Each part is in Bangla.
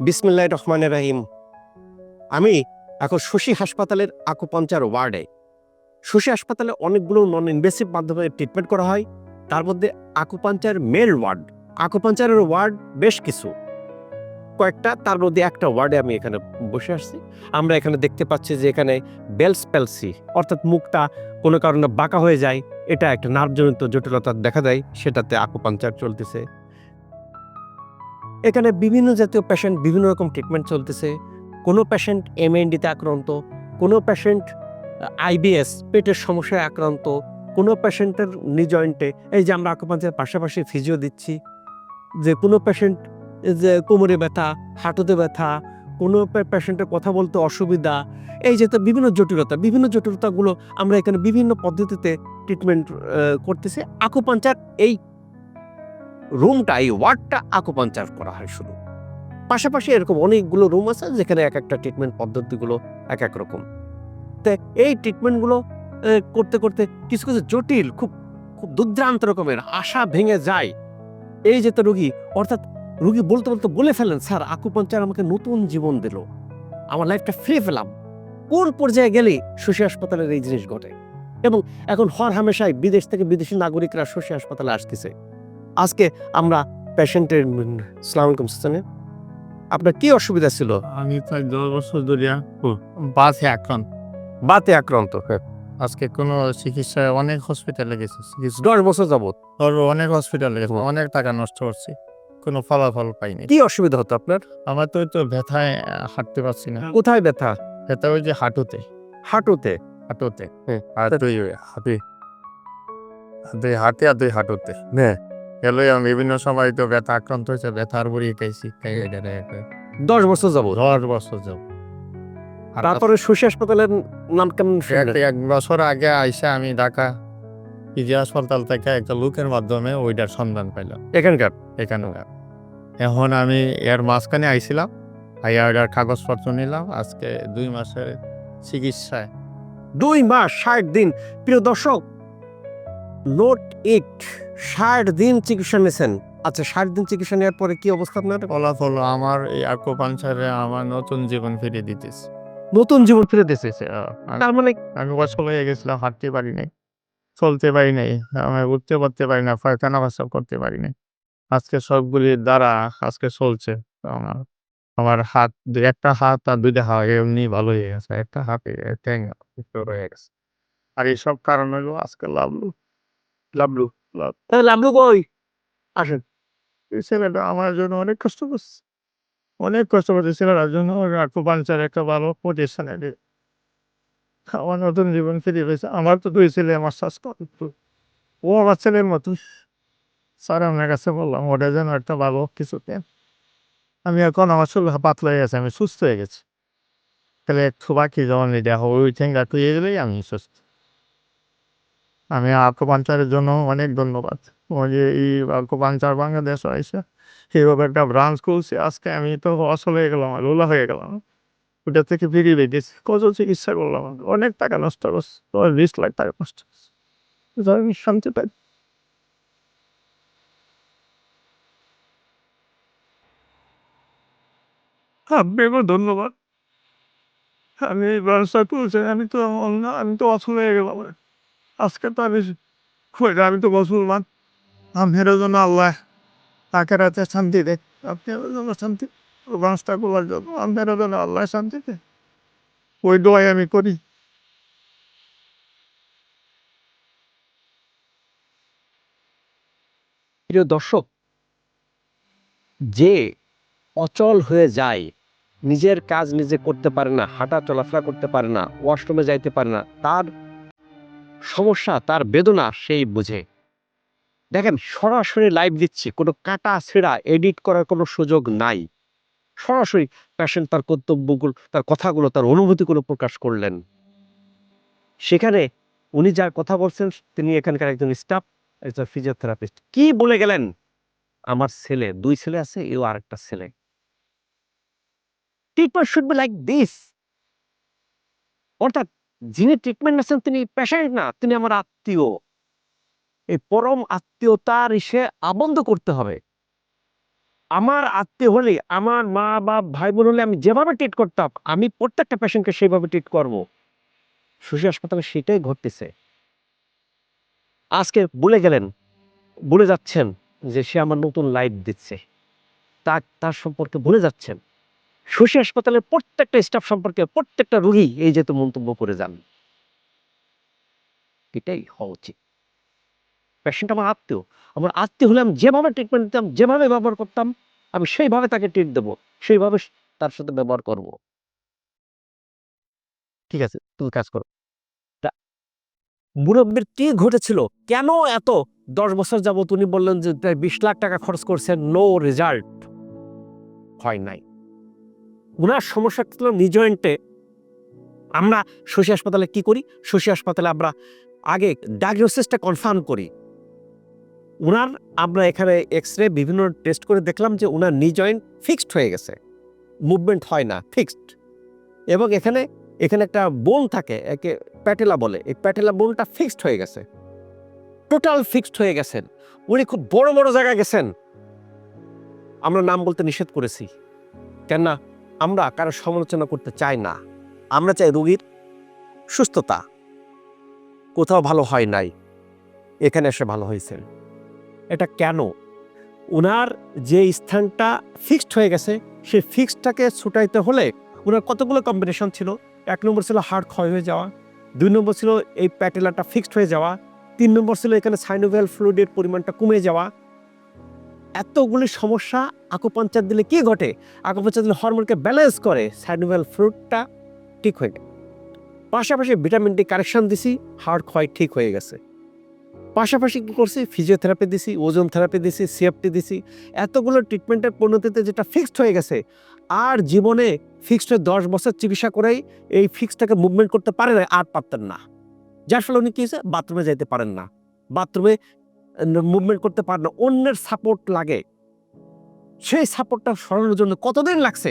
বিসমিল্লাহ রহমান রাহিম। আমি এখন শশী হাসপাতালের আকুপাঞ্চার ওয়ার্ডে। শশী হাসপাতালে অনেকগুলো নন ইনভেসিভ মাধ্যমে ট্রিটমেন্ট করা হয়। তার মধ্যে আকুপাঞ্চার মেল ওয়ার্ড আকুপাঞ্চারের ওয়ার্ড বেশ কিছু। কয়েকটা, তার মধ্যে একটা ওয়ার্ডে আমি এখানে বসে আসছি আমরা এখানে দেখতে পাচ্ছি যে এখানে বেলস প্যালসি অর্থাৎ মুখটা কোনো কারণে বাঁকা হয়ে যায়। এটা একটা নার্ভজনিত জটিলতা দেখা দেয়। সেটাতে আকুপাঞ্চার চলতেছে। এখানে বিভিন্ন জাতীয় পেশেন্ট বিভিন্ন রকম ট্রিটমেন্ট চলতেছে। কোনো পেশেন্ট এমএনডিতে আক্রান্ত, কোনো পেশেন্ট আইবিএস পেটের সমস্যায় আক্রান্ত, কোনো পেশেন্টের নি জয়েন্টে এই যে আমরা আকুপাঞ্চার পাশাপাশি ফিজিও দিচ্ছি, যে কোনো পেশেন্ট যে কোমরে ব্যথা, হাঁটুতে ব্যথা, কোনো পেশেন্টের কথা বলতে অসুবিধা, এই যে বিভিন্ন জটিলতা, বিভিন্ন জটিলতাগুলো আমরা এখানে বিভিন্ন পদ্ধতিতে ট্রিটমেন্ট করতেছি। আকুপাঞ্চার এই রুমটা এই ওয়ার্ডটা আকুপাঞ্চার করা হয় শুধু। পাশাপাশি এরকম অনেকগুলো রুম আছে যেখানে এক একটা ট্রিটমেন্ট পদ্ধতিগুলো এক এক রকম। তো এই ট্রিটমেন্টগুলো করতে করতে কিছু কিছু জটিল, খুব খুব দুর্দান্ত রকমের আশা ভেঙে যায়। এই যে তো রুগী, অর্থাৎ রুগী বলতে বলতে বলে ফেলেন স্যার, আকুপাঞ্চার আমাকে নতুন জীবন দিল। আমার লাইফটা ফিরে পেলাম। কোন পর্যায়ে গেলে শশী হাসপাতালের এই জিনিস ঘটে? এবং এখন হর হামেশাই বিদেশ থেকে বিদেশি নাগরিকরা শশী হাসপাতালে আসতেছে। আজকে আমরা পেশেন্টের সালাম আলাইকুম সিস্টানে আপনার কি অসুবিধা ছিল? আমি প্রায় দশ বছর ধরে বাসে আক্রান্ত। বাতে আক্রান্ত হ্যাঁ। আজকে কোনো চিকিৎসায় অনেক হসপিটালে গেছি। দশ বছর যাবত ধরো অনেক হসপিটালে গেছি। অনেক টাকা নষ্ট করছি। কোনো ফলাফল পাইনি। কি অসুবিধা হতো আপনার? আমার তো তো ব্যথায় হাঁটতে পারছি না। কোথায় ব্যথা? ব্যথা ওই যে হাঁটুতে। হাঁটুতে? হাঁটুতে। হ্যাঁ। আর দুই হাতে দুই হাতে আর দুই হাঁটুতে। হ্যাঁ। এলোই আমি বিভিন্ন সময় তো ব্যথা আক্রান্ত হয়েছে ব্যথার বুড়ি খাইছি খাই। দশ বছর যাবত দশ বছর যাব তারপরে শশী হাসপাতালের নাম কেমন এক এক বছর আগে আইসা আমি ঢাকা পিজি হাসপাতাল থেকে একটা লোকের মাধ্যমে ওইটার সন্ধান পাইলাম। এখানকার? এখানে এখন আমি এর মাঝখানে আইছিলাম আইয়া ওইটার কাগজপত্র নিলাম আজকে দুই মাসের চিকিৎসায়। দুই মাস ষাট দিন। প্রিয় দর্শক নোট ইট ষাট দিন চিকিৎসা নিয়েছেন। আচ্ছা ষাট দিন চিকিৎসা নেওয়ার পরে কি অবস্থা আপনার? ফলাফল আমার এই আকুপাঞ্চারে আমার নতুন জীবন ফিরে দিতেছে। নতুন জীবন ফিরে দিয়েছে আমি- তার মানে আমি বছর হয়ে গেছিলাম হাঁটতে পারি নাই চলতে পারি নাই আমি উঠতে পারতে পারি না পায়খানা বাসা করতে পারি নাই। আজকে সবগুলির দ্বারা আজকে চলছে আমার আমার হাত একটা হাত আর দুইটা হাত এমনি ভালো হয়ে গেছে একটা হাতে ঠ্যাং একটু রয়ে গেছে। আর এইসব কারণ হলো আজকে লাভ তাহলে লাভলু কই? আসেন। এই ছেলেটা আমার জন্য অনেক কষ্ট করছে। অনেক কষ্ট করছে ছেলেটার জন্য। আকুপাঞ্চার একটা ভালো প্রতিষ্ঠানে দিয়ে আমার নতুন জীবন ফিরে পেয়েছে। আমার তো দুই ছেলে আমার স্বাস্থ্য ও আমার ছেলের মতো। স্যার আপনার কাছে বললাম ওটা যেন একটা ভালো কিছু দেন। আমি এখন আমার শরীর পাতলা হয়ে গেছে আমি সুস্থ হয়ে গেছি। তাহলে একটু বাকি যখন দেখো ওই ঠেঙ্গা তুই গেলেই আমি সুস্থ। আমি আকুপাঞ্চারের জন্য অনেক ধন্যবাদ। ওই যে এই আকুপাঞ্চার বাংলাদেশ হয়েছে এইভাবে একটা ব্রাঞ্চ খুলছে, আজকে আমি তো অসল হয়ে গেলাম, লোলা হয়ে গেলাম। ওটা থেকে ফিরিয়ে বেরিয়েছি কত চিকিৎসা করলাম অনেক টাকা নষ্ট করছে বিশ লাখ টাকা নষ্ট করছে। আমি শান্তি পাই। ধন্যবাদ। আমি এই ব্যবসা করছি আমি তো আমি তো অসল হয়ে গেলাম। আজকে তো আমি আমি তো মুসলমান। আপনার জন্য আল্লাহ তাকে রাতে শান্তি দেয়। আপনার জন্য শান্তি বাঁচটা করার জন্য। আপনার জন্য আল্লাহ শান্তি দেয়। ওই দোয়াই আমি করি। প্রিয় দর্শক, যে অচল হয়ে যায়, নিজের কাজ নিজে করতে পারে না, হাঁটা চলাফেরা করতে পারে না ওয়াশরুমে যাইতে পারে না, তার সমস্যা, তার বেদনা সেই বুঝে। দেখেন, সরাসরি লাইভ দিচ্ছি, কোনো কাটা ছেঁড়া এডিট করার কোনো সুযোগ নাই। সরাসরি পেশেন্ট তার কর্তব্যগুলো, তার কথাগুলো, তার অনুভূতিগুলো প্রকাশ করলেন। সেখানে উনি যার কথা বলছেন, তিনি এখানকার একজন স্টাফ একজন ফিজিওথেরাপিস্ট কি বলে গেলেন? আমার ছেলে, দুই ছেলে আছে, এও আরেকটা ছেলে। Treatment should be like this অর্থাৎ যিনি ট্রিটমেন্ট নিচ্ছেন তিনি পেশেন্ট না, তিনি আমার আত্মীয়। এই পরম আত্মীয়তার ইসে আবদ্ধ করতে হবে। আমার আত্মীয় হলে, আমার মা বা ভাই বোন হলে আমি যেভাবে ট্রিট করতাম, আমি প্রত্যেকটা পেশেন্টকে সেইভাবে ট্রিট করব। শশী হাসপাতালে সেটাই ঘটতেছে। আজকে বলে গেলেন, বলে যাচ্ছেন যে সে আমার নতুন লাইফ দিচ্ছে। তার তার সম্পর্কে বলে যাচ্ছেন। শশী হাসপাতালের প্রত্যেকটা স্টাফ সম্পর্কে প্রত্যেকটা রোগী এই যেহেতু মন্তব্য করে যান। এটাই হওয়া উচিত। পেশেন্ট আমার আত্মীয়। আমার আত্মীয় হলে আমি যেভাবে ট্রিটমেন্ট দিতাম, যেভাবে ব্যবহার করতাম, আমি সেইভাবে তাকে ট্রিট দেবো, সেইভাবে তার সাথে ব্যবহার করব। ঠিক আছে, তুমি কাজ করো। তা- মুরব্বীর কি ঘটেছিল? কেন এত দশ বছর যাবত উনি বললেন যে বিশ লাখ টাকা খরচ করছেন নো রেজাল্ট হয় নাই। উনার সমস্যা ছিল নিজয়েন্টে আমরা শশী হাসপাতালে কি করি? শশী হাসপাতালে আমরা আগে ডায়াগনোসিসটা কনফার্ম করি। ওনার আমরা এখানে এক্স রে বিভিন্ন টেস্ট করে দেখলাম যে ওনার নি জয়েন্ট ফিক্সড হয়ে গেছে। মুভমেন্ট হয় না ফিক্সড এবং এখানে এখানে একটা বোন থাকে, একে প্যাটেলা বলে। এই প্যাটেলা বোনটা ফিক্সড হয়ে গেছে। টোটাল ফিক্সড হয়ে গেছেন। উনি খুব বড় বড় জায়গায় গেছেন। আমরা নাম বলতে নিষেধ করেছি। কেন না আমরা কারও সমালোচনা করতে চাই না। আমরা চাই রোগীর সুস্থতা। কোথাও ভালো হয় নাই। এখানে এসে ভালো হয়েছে এটা কেন? ওনার যে স্থানটা ফিক্সড হয়ে গেছে, সেই ফিক্সডটাকে ছুটাইতে হলে ওনার কতগুলো কম্বিনেশন ছিল? এক নম্বর ছিল হাড় ক্ষয় হয়ে যাওয়া, দুই নম্বর ছিল এই প্যাটেলাটা ফিক্সড হয়ে যাওয়া, তিন নম্বর ছিল এখানে সাইনোভেল ফ্লুইডের পরিমাণটা কমে যাওয়া এতগুলি সমস্যা আকুপাঞ্চার দিলে কি ঘটে? আকুপাঞ্চার দিলে হরমোনকে ব্যালেন্স করে সাইনোভেল ফ্রুটটা ঠিক হয়ে যায় পাশাপাশি ভিটামিন ডি কারেকশন দিছি হাড় ক্ষয় ঠিক হয়ে গেছে। পাশাপাশি কী করছি? ফিজিওথেরাপি দিছি ওজন থেরাপি দিছি সিএফটি দিছি। এতগুলো ট্রিটমেন্টের পরিণতিতে যেটা ফিক্সড হয়ে গেছে, আর জীবনে ফিক্সড হয়ে দশ বছর চিকিৎসা করেই এই ফিক্সটাকে মুভমেন্ট করতে পারে না আর পারতেন না। যার ফলে উনি কী হয়েছে? বাথরুমে যাইতে পারেন না। বাথরুমে মুভমেন্ট করতে পারেন না, অন্যের সাপোর্ট লাগে। সেই সাপোর্টটা সরানোর জন্য কতদিন লাগছে?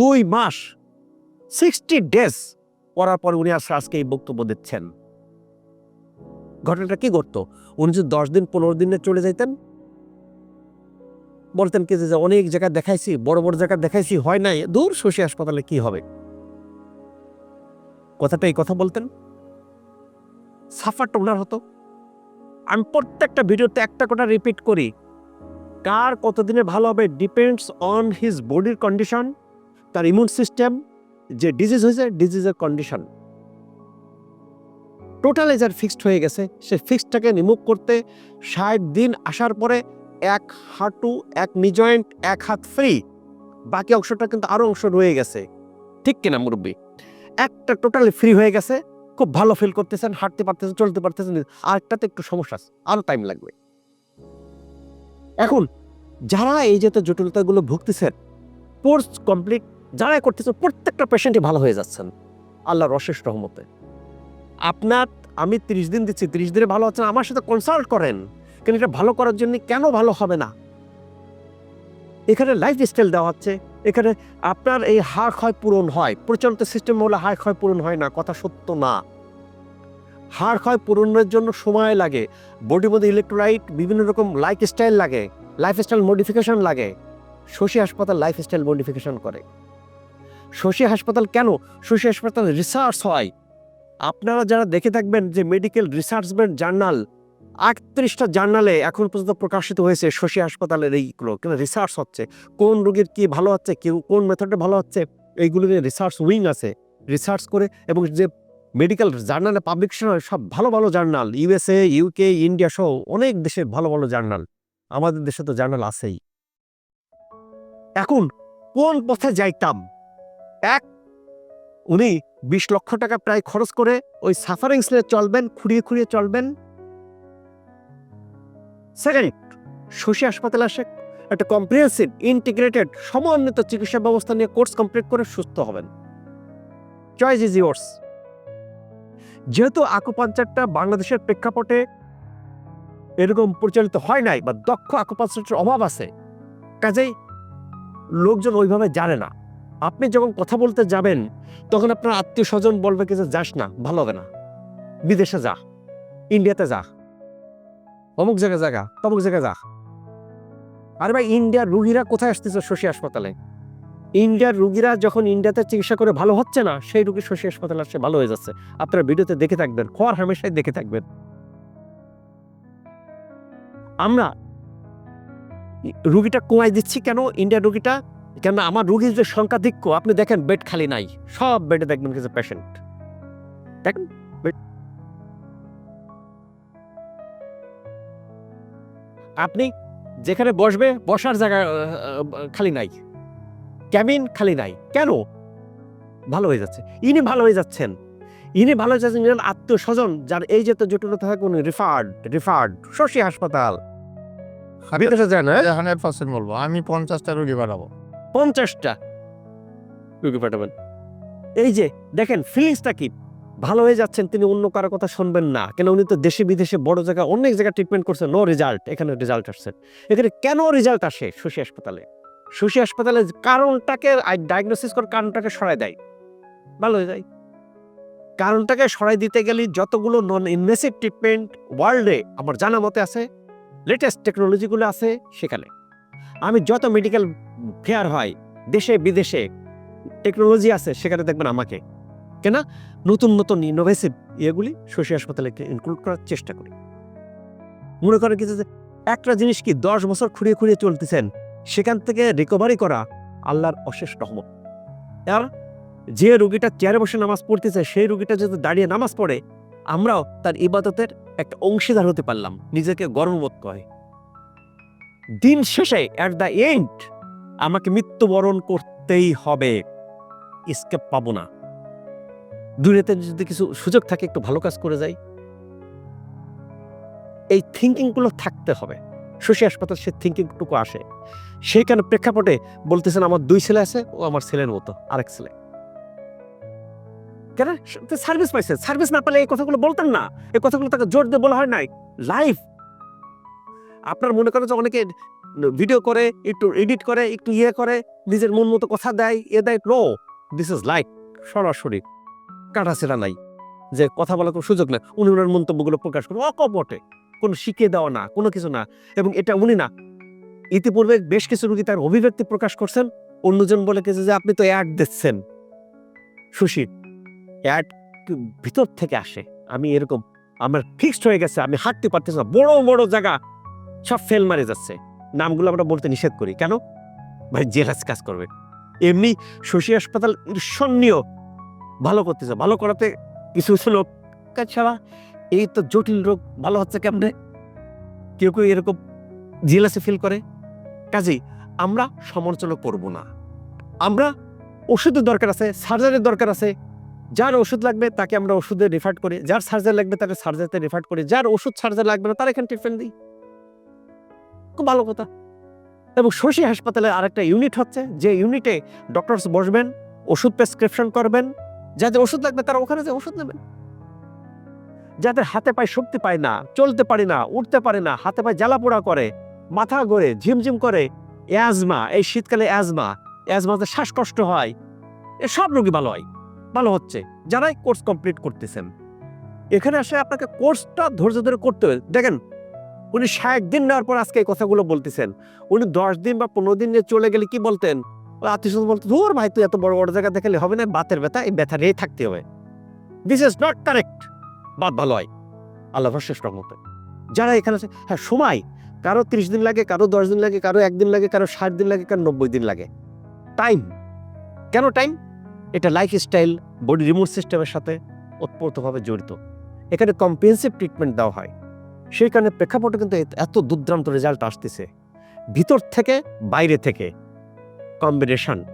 দুই মাস। সিক্সটি ডেজ করার পর উনি আসলে আজকে এই বক্তব্য দিচ্ছেন। ঘটনাটা কি করতো উনি যদি দশ দিন, পনেরো দিনে চলে যাইতেন, বলতেন কি যে অনেক জায়গায় দেখাইছি, বড় বড় জায়গায় দেখাইছি, হয় নাই, দূর শশী হাসপাতালে কি হবে? কথাটা এই কথা বলতেন। সাফারটা ওনার হতো। আমি প্রত্যেকটা ভিডিওতে একটা কথা রিপিট করি। কার কতদিনে ভালো হবে ডিপেন্ডস অন হিজ বডির কন্ডিশন তার ইমিউন সিস্টেম যে ডিজিজ হয়েছে ডিজিজের কন্ডিশন টোটাল এজার ফিক্সড হয়ে গেছে, সে ফিক্সডটাকে রিমুভ করতে ষাট দিন আসার পরে এক হাঁটু, এক নিজয়েন্ট এক হাত ফ্রি বাকি অংশটা কিন্তু আরও অংশ রয়ে গেছে। ঠিক কিনা মুরব্বী? একটা টোটালি ফ্রি হয়ে গেছে। খুব ভালো ফিল করতেছেন, হাঁটতে পারতেছেন, চলতে পারতেছেন। আরেকটাতে একটু সমস্যা আছে, আরও টাইম লাগবে। এখন, যারা এই যে জটিলতাগুলো ভুগতেছেন কোর্স কমপ্লিট যারা করতেছেন, প্রত্যেকটা পেশেন্টই ভালো হয়ে যাচ্ছেন। আল্লাহর অশেষ রহমতে। আপনার, আমি ত্রিশ দিন দিচ্ছি, ত্রিশ দিনে ভালো হচ্ছেন আমার সাথে কনসাল্ট করেন। কিন্তু এটা ভালো করার জন্য কেন ভালো হবে না? এখানে লাইফ স্টাইল দেওয়া হচ্ছে এখানে আপনার এই হাড় ক্ষয় পূরণ হয়। প্রচলিত সিস্টেম হলে হাড় ক্ষয় পূরণ হয় না, কথা সত্য না। হাড় ক্ষয় পূরণের জন্য সময় লাগে বডির মধ্যে ইলেকট্রোলাইট বিভিন্ন রকম লাইফ স্টাইল লাগে লাইফ স্টাইল মডিফিকেশন লাগে। শশী হাসপাতাল লাইফ স্টাইল মডিফিকেশন করে। শশী হাসপাতাল কেন? শশী হাসপাতাল রিসার্চ হয়। আপনারা যারা দেখে থাকবেন যে মেডিকেল রিসার্চমেন্ট জার্নাল আটত্রিশটা জার্নালে এখন পর্যন্ত প্রকাশিত হয়েছে শশী হাসপাতালের এইগুলো। কিন্তু রিসার্চ হচ্ছে। কোন রোগীর কি ভালো হচ্ছে? কেউ কোন মেথডে ভালো হচ্ছে? এইগুলো নিয়ে রিসার্চ উইং আছে। রিসার্চ করে এবং যে মেডিকেল জার্নালে পাবলিকেশন হয় সব ভালো ভালো জার্নাল, ইউএসএ, ইউকে, ইন্ডিয়া সহ অনেক দেশে ভালো ভালো জার্নাল। আমাদের দেশে তো জার্নাল আছেই। এখন কোন পথে যাইতাম? এক, উনি বিশ লক্ষ টাকা প্রায় খরচ করে ওই সাফারিংস নিয়ে চলবেন, খুঁড়িয়ে খুঁড়িয়ে চলবেন। সেকেন্ড শশী হাসপাতালে আসে। একটা কম্প্রিহেন্সিভ ইন্টিগ্রেটেড সমন্বিত চিকিৎসা ব্যবস্থা নিয়ে কোর্স কমপ্লিট করে সুস্থ হবেন। চয়েস ইজ ইয়োর্স যেহেতু আকুপাঞ্চারটা বাংলাদেশের প্রেক্ষাপটে এরকম পরিচালিত হয় নাই বা দক্ষ আকুপাঞ্চারের অভাব আছে, কাজেই লোকজন ওইভাবে জানে না। আপনি যখন কথা বলতে যাবেন, তখন আপনার আত্মীয় স্বজন বলবে কি যে, যাস না, ভালো হবে না। বিদেশে যা, ইন্ডিয়াতে যা। অমুক জায়গায় জায়গা তমুক জায়গায় যা। আরে ভাই, ইন্ডিয়ার রুগীরা কোথায় আসতেছে শশী হাসপাতালে? ইন্ডিয়ার রুগীরা যখন ইন্ডিয়াতে চিকিৎসা করে ভালো হচ্ছে না, সেই রুগী শশী হাসপাতালে আসছে ভালো হয়ে যাচ্ছে। আপনারা ভিডিওতে দেখে থাকবেন, খোয়ার হামেশাই দেখে থাকবেন। আমরা রুগীটা কমাই দিচ্ছি কেন? ইন্ডিয়ার রুগীটা কেন আমার রুগীর যে সংখ্যাধিক্য আপনি দেখেন বেড খালি নাই। সব বেডে দেখবেন কিছু পেশেন্ট দেখেন? আপনি যেখানে বসবে, বসার জায়গা খালি নাই। ক্যাবিন খালি নাই। কেন? ভালো হয়ে যাচ্ছে। ইনি ভালো হয়ে যাচ্ছেন। ইনি ভালো হয়ে যাচ্ছেন ইনার আত্মীয় স্বজন যার এই যে তো জটিলতা থাকে উনি রিফার্ড রিফার্ড শশী হাসপাতাল। বিদেশে যায় না? হান্ড্রেড পার্সেন্ট বলব। আমি পঞ্চাশটা রুগী বাড়াবো পঞ্চাশটা? রুগী পাঠাবেন। এই যে দেখেন ফিলিংসটা কি? ভালো হয়ে যাচ্ছেন তিনি অন্য কারও কথা শুনবেন না। কেন উনি তো দেশে বিদেশে বড় জায়গায় অনেক জায়গায় ট্রিটমেন্ট করছেন। নো রেজাল্ট এখানে রেজাল্ট আসছে। এখানে কেন রেজাল্ট আসে শশী হাসপাতালে? শশী হাসপাতালে কারণটাকে ডায়াগনোসিস করে কারণটাকে সরাই দেয়। ভালো হয়ে যায়। কারণটাকে সরাই দিতে গেলে যতগুলো নন ইনভেসিভ ট্রিটমেন্ট ওয়ার্ল্ডে আমার জানা মতে আছে লেটেস্ট টেকনোলজিগুলো আছে সেখানে। আমি যত মেডিকেল ফেয়ার হয়, দেশে, বিদেশে টেকনোলজি আছে সেখানে দেখবেন আমাকে। কেনা? নতুন নতুন ইনোভেসিভ ইয়েগুলি শশী হাসপাতালে ইনক্লুড করার চেষ্টা করি। মনে করেন কিছু যে একটা জিনিস কি দশ বছর খুঁড়িয়ে খুঁড়িয়ে চলতেছেন? সেখান থেকে রিকভারি করা আল্লাহর অশেষ রহমত। আর যে রুগীটা চেয়ারে বসে নামাজ পড়তেছে, সেই রুগীটা যদি দাঁড়িয়ে নামাজ পড়ে, আমরাও তার ইবাদতের একটা অংশীদার হতে পারলাম, নিজেকে গর্ববোধ করে। দিন শেষে অ্যাট দ্য এন্ড আমাকে মৃত্যুবরণ করতেই হবে স্কেপ পাবো না। দুনিয়াতে যদি কিছু সুযোগ থাকে, একটু ভালো কাজ করে যাই। এই থিঙ্কিংগুলো থাকতে হবে। শশী হাসপাতাল সে থিঙ্কিংটুকু আসে। সেইখানে প্রেক্ষাপটে বলতেছেন আমার দুই ছেলে আছে, ও আমার ছেলের মতো, আরেক ছেলে। কেন? সার্ভিস পাইছে। সার্ভিস না পেলে এই কথাগুলো বলতেন না। এই কথাগুলো তাকে জোর দিয়ে বলা হয় নাই। লাইফ আপনার মনে করেন যে অনেকে ভিডিও করে, একটু এডিট করে, একটু ইয়ে করে, নিজের মন মতো কথা দেয় এ দেয়। নো দিস ইজ লাইক সরাসরি কাটাছেড়া নাই। যে কথা বলার কোনো সুযোগ নেই। উনি ওনার মন্তব্যগুলো প্রকাশ করে অকপটে। কোনো শিখিয়ে দেওয়া না, কোনো কিছু না। এবং এটা উনি না। ইতিপূর্বে বেশ কিছু রুগী তার অভিব্যক্তি প্রকাশ করছেন। অন্যজন বলে গেছে যে, আপনি তো অ্যাড দিচ্ছেন। সুশীল অ্যাড ভিতর থেকে আসে। আমি এরকম, আমার ফিক্সড হয়ে গেছে, আমি হাঁটতে পারতেছি না। বড় বড় জায়গা, সব ফেল মারে যাচ্ছে। নামগুলো আমরা বলতে নিষেধ করি। কেন? ভাই জেলাস কাজ করবে। এমনি শশী হাসপাতাল ঈর্ষণীয় ভালো করতেছে। ভালো করাতে কিছু কিছু লোক ছাড়া এই তো জটিল রোগ, ভালো হচ্ছে কেমনে? কেউ কেউ এরকম জেলাসে ফিল করে। কাজেই আমরা সমালোচনা করব না। আমরা ওষুধের দরকার আছে সার্জারির দরকার আছে। যার ওষুধ লাগবে তাকে আমরা ওষুধে রেফার করি। যার সার্জারি লাগবে তাকে সার্জারিতে রেফার করি। যার ওষুধ সার্জারি লাগবে না, তার এখানে ট্রিটমেন্ট দিই। খুব ভালো কথা। এবং শশী হাসপাতালে আরেকটা ইউনিট হচ্ছে, যে ইউনিটে ডক্টরস বসবেন, ওষুধ প্রেসক্রিপশন করবেন। যাদের ওষুধ লাগবে তারা ওখানে যে ওষুধ নেবেন যাদের হাতে পায়ে শক্তি পায় না, চলতে পারে না, উঠতে পারে না, হাতে পায়ে জ্বালা পোড়া করে, মাথা গড়ে ঝিমঝিম করে অ্যাজমা এই শীতকালে অ্যাজমা অ্যাজমাতে শ্বাসকষ্ট হয়, এ সব রোগী ভালো হয়, ভালো হচ্ছে, যারাই কোর্স কমপ্লিট করতেছেন। এখানে আসে আপনাকে কোর্সটা ধৈর্য ধরে করতে হবে। দেখেন, উনি ষাট দিন নেওয়ার পর আজকে এই কথাগুলো বলতেছেন। উনি দশ দিন বা পনেরো দিন নিয়ে চলে গেলে কি বলতেন? আত্মীয় বলতো, ধর ভাই, তুই এত বড় বড় জায়গা দেখালে হবে না? বাতের ব্যথা, এই ব্যথা নিয়েই থাকতে হবে। This is not correct Baat ভালো হয়। আল্লাহ শেষ রহমতে। যারা এখানে আছে হ্যাঁ সময়। কারও ত্রিশ দিন লাগে, কারও দশ দিন লাগে, কারও একদিন লাগে, কারও ষাট দিন লাগে, কারও নব্বই দিন লাগে। টাইম কেন টাইম এটা লাইফ স্টাইল বডি রিমোট সিস্টেমের সাথে ওতপ্রোতভাবে জড়িত। এখানে কম্প্রিহেন্সিভ ট্রিটমেন্ট দেওয়া হয়। সেই কারণে প্রেক্ষাপটে কিন্তু এত দুর্দান্ত রেজাল্ট আসতেছে। ভিতর থেকে বাইরে থেকে কম্বিনেশন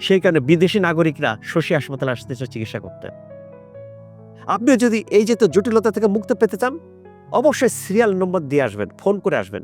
সেই কারণে বিদেশি নাগরিকরা শশী হাসপাতালে আসতেছে চিকিৎসা করতে। আপনিও যদি এই যে তো জটিলতা থেকে মুক্তি পেতে চান, অবশ্যই সিরিয়াল নম্বর দিয়ে আসবেন ফোন করে আসবেন।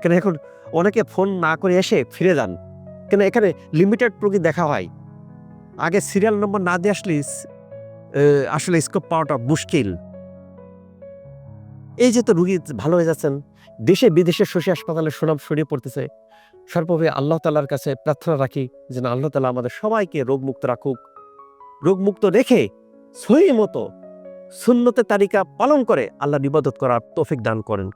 কেন এখন অনেকে ফোন না করে এসে ফিরে যান। কেন এখানে লিমিটেড রোগী দেখা হয়। আগে সিরিয়াল নম্বর না দিয়ে আসলে আসলে স্কোপ পাওয়াটা মুশকিল। এই যে তো রুগী ভালো হয়ে যাচ্ছেন, দেশে বিদেশে শশী হাসপাতালে সুনাম ছড়িয়ে পড়তেছে। সর্বোপরি আল্লাহ তালার কাছে প্রার্থনা রাখি যেন আল্লাহ তালা আমাদের সবাইকে রোগমুক্ত রাখুক। রোগমুক্ত রেখে সহি মতো সুন্নতে তালিকা পালন করে আল্লাহ ইবাদত করার তৌফিক দান করেন।